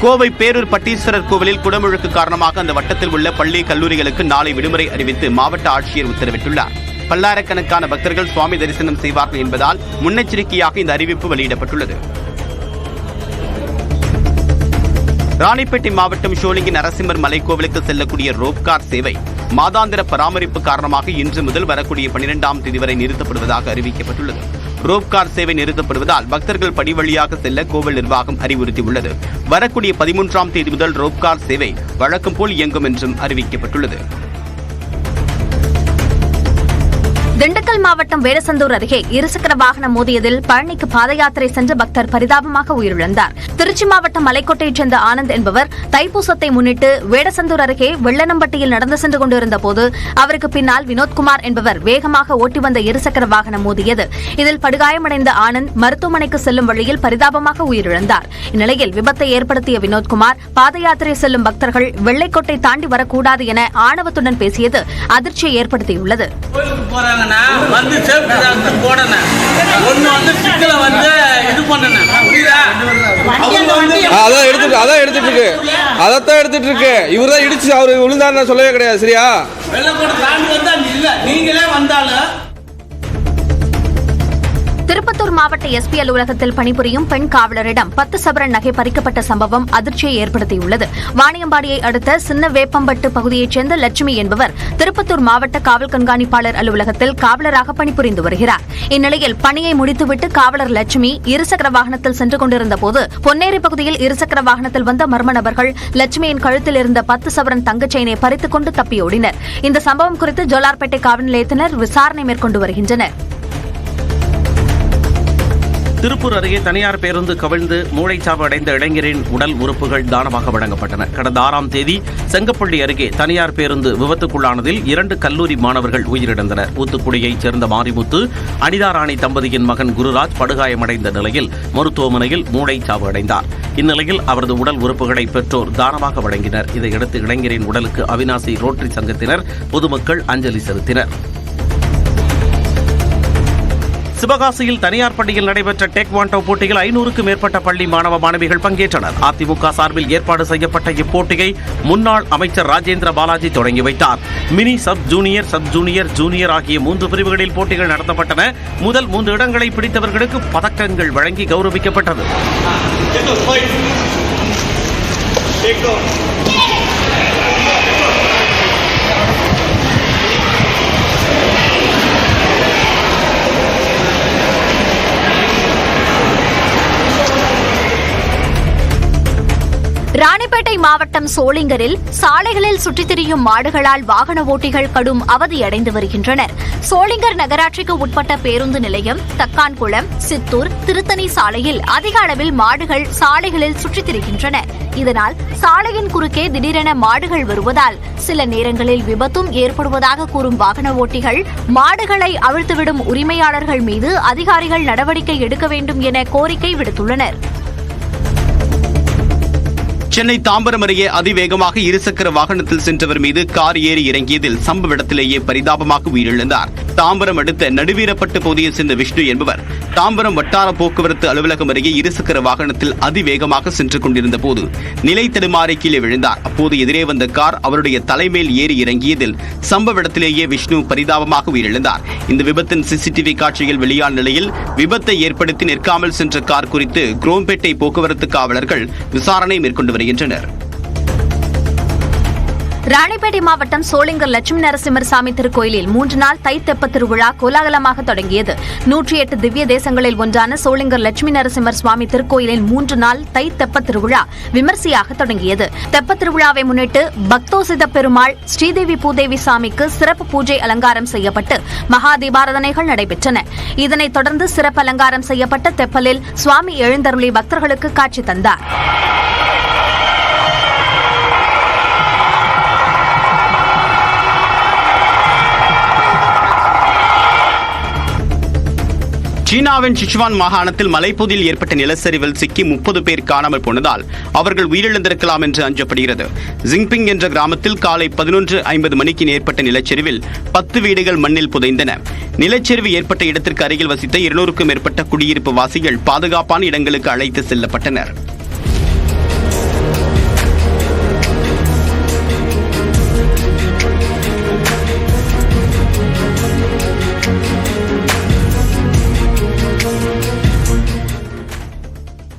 கோவை பேரூர் பட்டீஸ்வரர் கோவிலில் குடமுழுக்கு காரணமாக அந்த வட்டத்தில் உள்ள பள்ளி கல்லூரிகளுக்கு நாளை விடுமுறை அறிவித்து மாவட்ட ஆட்சியர் உத்தரவிட்டுள்ளார். பல்லாயிரக்கணக்கான பக்தர்கள் சுவாமி தரிசனம் செய்வார்கள் என்பதால் முன்னெச்சரிக்கையாக இந்த அறிவிப்பு வெளியிடப்பட்டுள்ளது. ராணிப்பேட்டை மாவட்டம் ஷோலிங்கி நரசிம்மர் மலைக்கோவிலுக்கு செல்லக்கூடிய ரோப்கார் சேவை மாதாந்திர பராமரிப்பு காரணமாக இன்று முதல் வரக்கூடிய பனிரெண்டாம் தேதி வரை நிறுத்தப்படுவதாக அறிவிக்கப்பட்டுள்ளது. ரோப்கார் சேவை நிறுத்தப்படுவதால் பக்தர்கள் படி வழியாக செல்ல கோவில் நிர்வாகம் அறிவுறுத்தியுள்ளது. வரக்கூடிய பதிமூன்றாம் தேதி முதல் ரோப்கார் சேவை வழக்கம் போல் இயங்கும் என்றும் அறிவிக்கப்பட்டுள்ளது. நாமக்கல் மாவட்டம் வேடசந்தூர் அருகே இருசக்கர வாகனம் மோதியதில் பழனிக்கு பாத யாத்திரை சென்ற பக்தர் பரிதாபமாக உயிரிழந்தார். திருச்சி மாவட்டம் மலைக்கோட்டையைச் சேர்ந்த ஆனந்த் என்பவர் தைப்பூசத்தை முன்னிட்டு வேடசந்தூர் அருகே வெள்ளனம்பட்டியில் நடந்து சென்று கொண்டிருந்த போது அவருக்கு பின்னால் வினோத்குமார் என்பவர் வேகமாக ஓட்டி வந்த இருசக்கர வாகனம் மோதியது. இதில் படுகாயமடைந்த ஆனந்த் மருத்துவமனைக்கு செல்லும் வழியில் பரிதாபமாக உயிரிழந்தார். இந்நிலையில் விபத்தை ஏற்படுத்திய வினோத்குமார் பாத யாத்திரை செல்லும் பக்தர்கள் வெள்ளைக்கோட்டை தாண்டி வரக்கூடாது என ஆணவத்துடன் பேசியது அதிர்ச்சியை ஏற்படுத்தியுள்ளது. அதான் எடுத்துட்டு அதான் எடுத்துட்டு இருக்கு. அதைத்தான் எடுத்துட்டு இருக்கு. இவர் தான் இடிச்சு அவர் விழுந்தாருன்னு சொல்லவே கிடையாது சரியா? வெள்ளக்கோட்டை தாண்டி வந்தா நீங்களே வந்தாலும் திருப்பத்தூர் மாவட்ட எஸ்பி அலுவலகத்தில் பணிபுரியும் பெண் காவலரிடம் பத்து சபரன் நகை பறிக்கப்பட்ட சம்பவம் அதிர்ச்சியை ஏற்படுத்தியுள்ளது. வாணியம்பாடியை அடுத்த சின்ன வேப்பம்பட்டு பகுதியைச் சேர்ந்த லட்சுமி என்பவர் திருப்பத்தூர் மாவட்ட காவல் கண்காணிப்பாளர் அலுவலகத்தில் காவலராக பணிபுரிந்து வருகிறார். இந்நிலையில் பணியை முடித்துவிட்டு காவலர் லட்சுமி இருசக்கர வாகனத்தில் சென்று கொண்டிருந்தபோது பொன்னேரி பகுதியில் இருசக்கர வாகனத்தில் வந்த மர்ம நபர்கள் லட்சுமியின் கழுத்தில் இருந்த பத்து சவரன் தங்கச் செயினை பறித்துக் கொண்டு தப்பியோடினர். இந்த சம்பவம் குறித்து ஜோலார்பேட்டை காவல் நிலையத்தினர் விசாரணை மேற்கொண்டு வருகின்றனர். திருப்பூர் அருகே தனியார் பேருந்து கவிழ்ந்து மூளைச்சாவு அடைந்த இளைஞரின் உடல் உறுப்புகள் தானமாக வழங்கப்பட்டன. கடந்த ஆறாம் தேதி செங்கப்பள்ளி அருகே தனியார் பேருந்து விபத்துக்குள்ளானதில் இரண்டு கல்லூரி மாணவர்கள் உயிரிழந்தனர். ஊத்துக்குடியைச் சேர்ந்த மாரிமுத்து அனிதாராணி தம்பதியின் மகன் குருராஜ் படுகாயமடைந்த நிலையில் மருத்துவமனையில் மூளைச்சாவு அடைந்தார் இந்நிலையில் அவரது உடல் உறுப்புகளை பெற்றோர் தானமாக வழங்கினர். இதையடுத்து இளைஞரின் உடலுக்கு அவினாசி ரோட்டரி சங்கத்தினர் பொதுமக்கள் அஞ்சலி செலுத்தினர். சிவகாசியில் தனியார் பள்ளியில் நடைபெற்ற டேக்வாண்டோ போட்டியில் ஐநூறுக்கும் மேற்பட்ட பள்ளி மாணவ மாணவிகள் பங்கேற்றனர். அதிமுக சார்பில் ஏற்பாடு செய்யப்பட்ட இப்போட்டியை முன்னாள் அமைச்சர் ராஜேந்திர பாலாஜி தொடங்கி வைத்தார். Mini sub junior sub junior junior ஆகிய மூன்று பிரிவுகளில் போட்டிகள் நடத்தப்பட்டன. முதல் மூன்று இடங்களை பிடித்தவர்களுக்கு பதக்கங்கள் வழங்கி கௌரவிக்கப்பட்டது. ராணிப்பேட்டை மாவட்டம் சோளிங்கரில் சாலைகளில் சுற்றித் திரியும் மாடுகளால் வாகன ஓட்டிகள் கடும் அவதியடைந்து வருகின்றனர். சோளிங்கர் நகராட்சிக்கு உட்பட்ட பேருந்து நிலையம் தக்கான்குளம் சித்தூர் திருத்தணி சாலையில் அதிக அளவில் மாடுகள் சாலைகளில் சுற்றித் திரிகின்றன. இதனால் சாலையின் குறுக்கே திடீரென மாடுகள் வருவதால் சில நேரங்களில் விபத்தும் ஏற்படுவதாக கூறும் வாகன ஓட்டிகள் மாடுகளை அவிழ்த்துவிடும் உரிமையாளர்கள் மீது அதிகாரிகள் நடவடிக்கை எடுக்க வேண்டும் என கோரிக்கை விடுத்துள்ளனர். சென்னை தாம்பரம் அருகே அதிவேகமாக இருசக்கர வாகனத்தில் சென்றவர் மீது கார் ஏறி இறங்கியதில் சம்பவ இடத்திலேயே பரிதாபமாக உயிரிழந்தார். தாம்பரம் அடுத்த நடுவீரப்பட்டு பகுதியை சேர்ந்த விஷ்ணு என்பவர் தாம்பரம் வட்டார போக்குவரத்து அலுவலகம் அருகே இருசக்கர வாகனத்தில் அதிவேகமாக சென்று கொண்டிருந்த போது நிலை தடுமாறி கீழே விழுந்தார். அப்போது எதிரே வந்த கார் அவருடைய தலைமேல் ஏறி இறங்கியதில் சம்பவ இடத்திலேயே விஷ்ணு பரிதாபமாக உயிரிழந்தார். இந்த விபத்தின் சிசிடிவி காட்சியில் வெளியான நிலையில் விபத்தை ஏற்படுத்தி நிற்காமல் சென்ற கார் குறித்து குரோம்பேட்டை போக்குவரத்து காவலர்கள் விசாரணை மேற்கொண்டு வருகின்றனர் ராணிப்பேட்டை மாவட்டம் சோளிங்கர் லட்சுமி நரசிம்மர் சாமி திருக்கோயிலில் மூன்று நாள் தை திருவிழா கோலாகலமாக தொடங்கியது. நூற்றி எட்டு திவ்ய தேசங்களில் ஒன்றான சோளிங்கர் லட்சுமி நரசிம்மர் சுவாமி திருக்கோயிலில் மூன்று நாள் தை திருவிழா விமர்சையாக தொடங்கியது. தெப்ப திருவிழாவை முன்னிட்டு பக்தோசித பெருமாள் ஸ்ரீதேவி பூதேவி சாமிக்கு சிறப்பு பூஜை அலங்காரம் செய்யப்பட்டு மகா தீபாரதனைகள் நடைபெற்றன. இதனைத் தொடர்ந்து சிறப்பு அலங்காரம் செய்யப்பட்ட தெப்பலில் சுவாமி எழுந்தருளி பக்தர்களுக்கு காட்சி தந்தார். சீனாவின் சிச்சுவான் மாகாணத்தில் மலைப்பகுதியில் ஏற்பட்ட நிலச்சரிவில் சிக்கி முப்பது பேர் காணாமல் போனதால் அவர்கள் உயிரிழந்திருக்கலாம் என்று அஞ்சப்படுகிறது. ஜிங்பிங் என்ற கிராமத்தில் காலை பதினொன்று ஐம்பது மணிக்கு ஏற்பட்ட நிலச்சரிவில் பத்து வீடுகள் மண்ணில் புதைந்தன. நிலச்சரிவு ஏற்பட்ட இடத்திற்கு அருகில் வசித்த இருநூறுக்கும் மேற்பட்ட குடியிருப்பு வாசிகள் பாதுகாப்பான இடங்களுக்கு அழைத்து செல்லப்பட்டனர்.